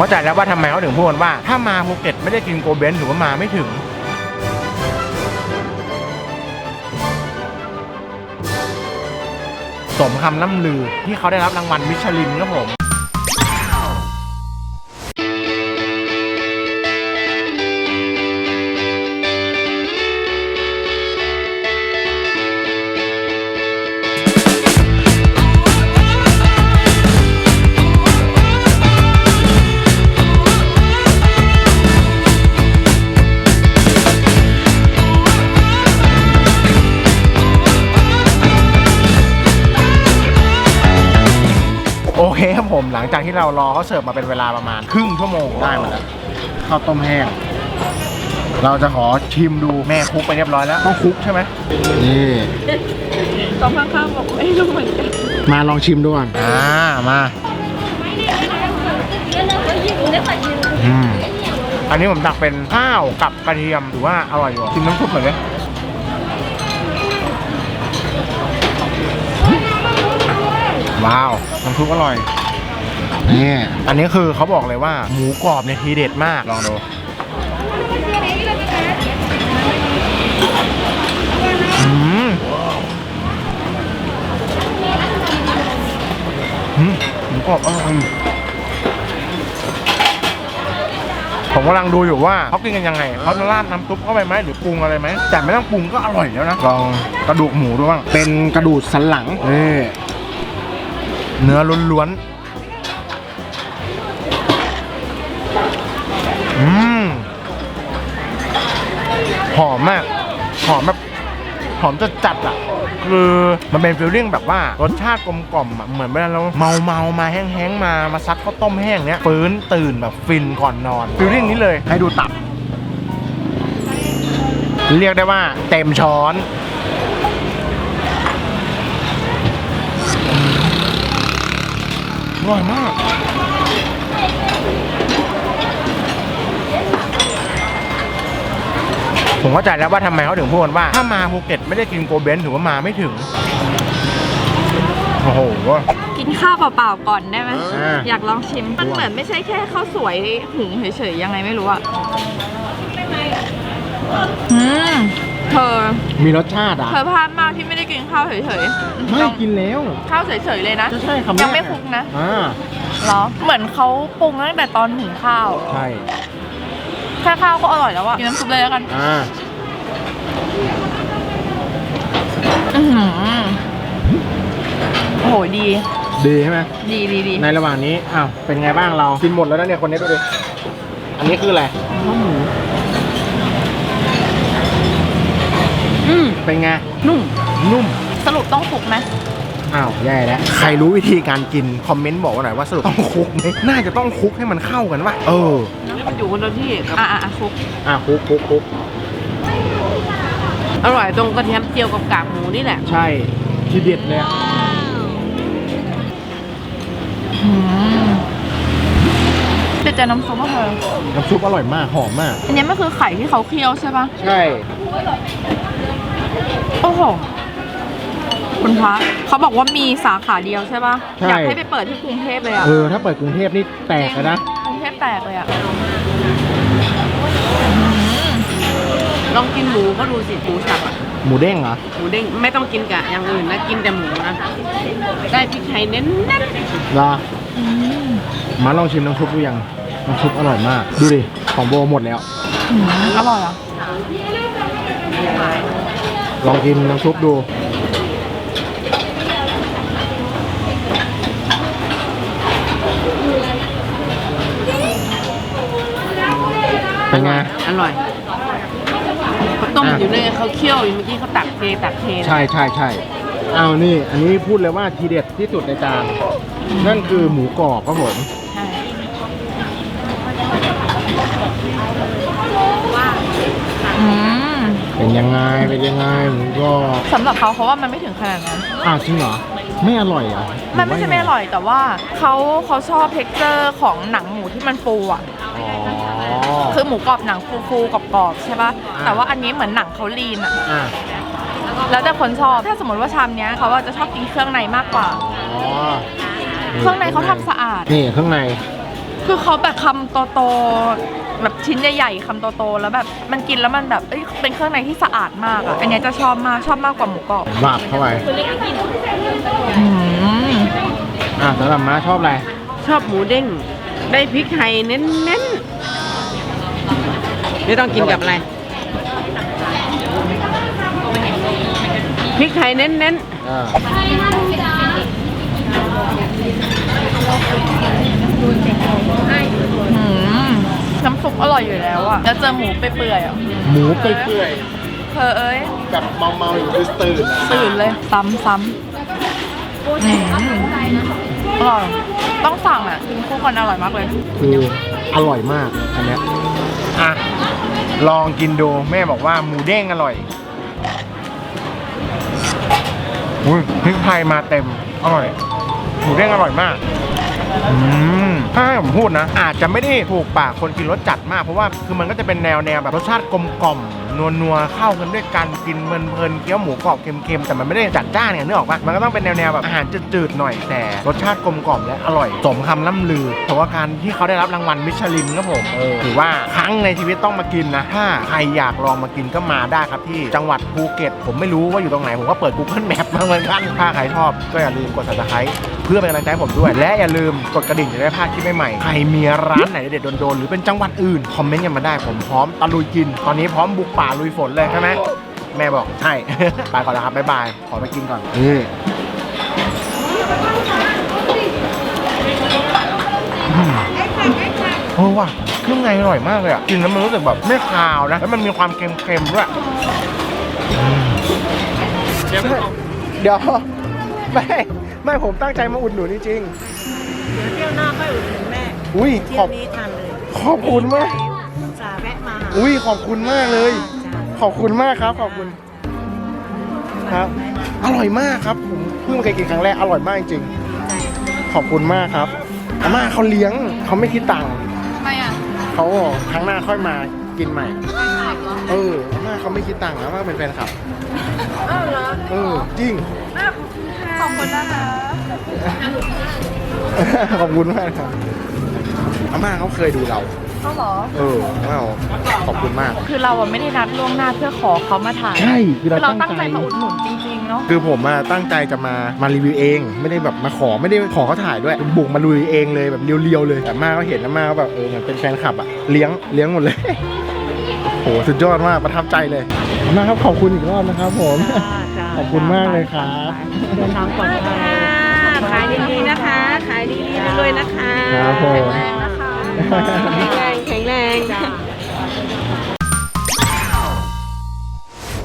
เข้าใจแล้วว่าทำไมเขาถึงพูดว่า ถ้ามาภูเก็ตไม่ได้กินโกเบนถือว่ามาไม่ถึงสมคำล่ำลือที่เขาได้รับรางวัลมิชลินครับผม มหลังจากที่เรารอเขาเสิร์ฟมาเป็นเวลาประมาณครึ่งชั่วโมงได้มาแล้วข้าวต้มแห้งเราจะขอชิมดูแม่คลุกไปเรียบร้อยแล้วต้องคลุกใช่ไหมนี่ตองข้างๆบอกไม่รู้เหมือนกันมาลองชิมดูก่อนอ่ามาอืมอันนี้ผมตักเป็นข้าวกับกระเทียมถือว่าอร่อยอยู่ชิมน้ำซุปหน่อยเลยว้าวน้ำซุปอร่อย นี่อันนี้คือเขาบอกเลยว่าหมูกรอบเนี่ยทีเด็ดมากลองดูอืมอืมหมูกรอบอร่อยผมกำลังดูอยู่ว่าเขากินกันยังไงเขาจะราดน้ำซุปเข้าไปไหมหรือปรุงอะไรไหมแต่ไม่ต้องปรุงก็อร่อยแล้วนะลองกระดูกหมูดูบ้างเป็นกระดูกสันหลังนี่เนื้อล้วนๆ อมมาก หอมแบบหอมจะจัดอะ คือมันเป็นฟีลลิ่งแบบว่ารสชาติกลมกล่อมอะเหมือนเวลาเราเมาเมามาแห้งๆมามาซัดข้าวต้มแห้งเนี้ยฟื้นตื่นแบบฟินก่อนนอนฟีลลิ่งนี้เลยให้ดูตับ เรียกได้ว่าเต็มช้อนอร่อยมาก ผมเข้าใจแล้วว่าทำไมเขาถึงพูดกันว่า ถ้ามาภูเก็ตไม่ได้กินโกเบนถือว่ามาไม่ถึง โอ้โห กินข้าวเปล่าๆก่อนได้ไหมอ่า อยากลองชิม มันเหมือนไม่ใช่แค่ข้าวสวยหุงเฉยๆยังไงไม่รู้อะอืมเธอมีรสชาติอะเธอพลาดมากที่ไม่ได้กินข้าวเฉยๆไม่ลองกินแล้ว ข้าวเฉยๆเลยนะจะใช่คำแรกยังไม่คลุกนะ อ่า เหรอ เหมือนเขาปรุงตั้งแต่ตอนหุงข้าว ใช่ แค่ข้าวก็อร่อยแล้วอะกินน้ำซุปเลยแล้วกัน อ่าอือหือโอ้โหดี ดีใช่ไหมดีดีดีในระหว่างนี้อ้าวเป็นไงบ้างเรากินหมดแล้วนะเนี่ยคนนี้ดูดิอันนี้คืออะไรข้าวหมูอืมเป็นไงนุ่มนุ่มสรุปต้องคลุกไหม อ้าวแย่แล้วใครรู้วิธีการกินคอมเมนต์บอกมาหน่อยว่าสรุปต้องคลุกไหมน่าจะต้องคลุกให้มันเข้ากันว่ะเออมันอยู่คนละที่อะอะอะคลุกอะคลุกคลุกคลุกอร่อยตรงกระเทียมเจียวกับกากหมูนี่แหละ ใช่ทีเด็ดเลยอะเด็ดใจน้ำซุปมากเลยน้ำซุปอร่อยมากหอมมาก อันนี้มันคือไข่ที่เขาเคี่ยวใช่ปะใช่ โอ้โห คุณพระเขาบอกว่ามีสาขาเดียวใช่ปะใช่ อยากให้ไปเปิดที่กรุงเทพเลยอะเออ ถ้าเปิดกรุงเทพนี่แตกเลยนะ กรุงเทพแตกเลยอะลองกินหมูก็ดูสิหมูสับอะหมูเด้งเหรอ หมูเด้งไม่ต้องกินกับอย่างอื่นนะกินแต่หมูนะได้พริกไทยเน้นเหรอมาลองชิมน้ำซุปดูยังน้ำซุปอร่อยมาก ดูดิ ของโบหมดแล้วๆอร่อยอะลองกินน้ำซุปดู เป็นไง อร่อยเขาต้มอะอยู่เลยเขาเคี่ยวอยู่เมื่อกี้เขาตักเทตักเทนะใช่ใช่ใช่เอานี่ อันนี้พูดเลยว่าทีเด็ดที่สุดในจานนั่นคือหมูกรอบครับผมใช่อืมเป็นยังไงเป็นยังไงหมูกรอบสำหรับเขาเขาว่ามันไม่ถึงขนาดนั้น อ้าวจริงเหรอไม่อร่อยเหรอะมันไม่ใช่ไม่อร่อยแต่ว่าเขาเขาชอบเท็กเจอร์ของหนังหมูที่มันฟูอะ อ๋อ คือหมูกรอบหนังฟูๆกรอบๆใช่ปะอ่าแต่ว่าอันนี้เหมือนหนังเขาลีนอะอะแล้วแต่คนชอบ ถ้าสมมติว่าชามเนี้ยเขาว่าจะชอบกินเครื่องในมากกว่า อ๋อเครื่องในเขาทำสะอาด นี่ข้างในเคคือเขาแบบคำโตๆแบบชิ้นใหญ่ๆคำโตๆแล้วแบบมันกินแล้วมันแบบเอ้ยเป็นเครื่องในที่สะอาดมากอะ อันเนี้ยจะชอบมากชอบมากกว่าหมูกรอบวาบเข้าไปอืมอะสำหรับม้าชอบอะไร ชอบหมูเด้ง ได้พริกไทยเน้นๆ ไม่ต้องกินกับอะไรพริกไทยเน้นอ่าอืมน้ำซุปอร่อยอยู่แล้วอะ แล้วเจอหมูเปื่อยๆอะหมูเปื่อยเธอเอ้ย ๆแบบเมาๆอยู่คือตื่นตื่นเลย ซ้ำซ้ำอืมอร่อย ต้องสั่งอะกินคู่กันอร่อยมากเลย คืออร่อยมากอันเนี้ยอะ ลองกินดูแม่บอกว่าหมูเด้งอร่อยอุ้ยพริกไทยมาเต็มอร่อยหมูเด้งอร่อยมากถ้าให้ผมพูดนะ อาจจะไม่ได้ถูกปากคนกินรสจัดมากเพราะว่าคือมันก็จะเป็นแนวแนวแบบรสชาติกลมกล่อม นัวนัวเข้ากันด้วยกันกินเพลินๆเคี้ยวหมูกรอบเค็มๆแต่มันไม่ได้จัดจ้านเนี่ยนึกออกปะมันก็ต้องเป็นแนวแนวแบบอาหารจืดๆหน่อยแต่รสชาติกลมกล่อมและอร่อยสมคำล่ำลือแต่ว่าการที่เขาได้รับรางวัลมิชลินครับผมเออถือว่าครั้งในชีวิตต้องมากินนะถ้าใครอยากลองมากินก็มาได้ครับที่จังหวัดภูเก็ต ผมไม่รู้ว่าอยู่ตรงไหนผมก็เปิด Google Map มาเหมือนกันถ้าใครชอบก็อย่าลืมกด subscribe พื่อเป็นกำลังใจให้ผมด้วย และอย่าลืมกดกระดิ่งจะได้พลาดคลิปใหม่ๆใครมีร้านไหนเด็ดๆโดนๆหรือเป็นจังหวัดอื่นคอมเมนต์กันมาได้ผมพร้อมตะลุยกิน ตอนนี้พร้อมบุกป่าลุยฝนเลยใช่ไหมแม่บอกใช่ ไปก่อนแล้วครับบ๊ายบายขอไปกินก่อนนี่อืมโอ้ว่ะเครื่องในอร่อยมากเลยอะกินแล้วมันรู้สึกแบบไม่คาวนะ แล้วมันมีความเค็มๆด้วยเดี๋ยวไม่ ไม่ผมตั้งใจมาอุดหนุนจริงเดี๋ยวเที่ยวหน้าค่อยอุดหนุนแม่ๆอุ้ยขเที่ยอวบนี้ทานเลยขอบคุณมากสาห์แวะมาหาอุ้ยขอบคุณมากเลย ขอบคุณมากครับ ขอบคุณครับ อร่อยมากครับผมเพิ่งมาเคยกินครั้งแรกอร่อยมากจริงๆขอบคุณมากครับอาม่าเขาเลี้ยงเขาไม่คิดตังค์ทำไมอะเขาบอกครั้งหน้าค่อยมากินใหม่ เอออาม่าเขาไม่คิดตังค์อาม่าเป็นแฟนคลับเออจริงขอบคุณนะคะขอบคุณมากครับอาม่าเขาเคยดูเรา เขาเหรอ เออว้าวขอบคุณมาก คือเราอะไม่ได้นัดล่วงหน้าเพื่อขอเขามาถ่ายใช่คือคือเราเราตั้ตั้งงใจใจ มาอุดหนุนจริงๆเนาะ คือผมอะตั้งใจจะมามารีวิวเอง ไม่ได้แบบมาขอไม่ได้ขอเขาถ่ายด้วยบุกมาลุยเองเลยแบบเรียวๆเลยแต่มาเขาเห็นแล้วมาก็แบบเออเหมือนเป็นแฟนคลับอะเลี้ยงเลี้ยงหมดเลยโห สุดยอดมากประทับใจเลยมากครับขอบคุณอีกรอบนะครับผม ขอบคุณมากเลยครับเดินทางก่อนค่ะขายดีๆนะคะ ขายดีๆรวยๆนะคะครับผมแข็งแรงนะคะแข็งแรงแข็งแรง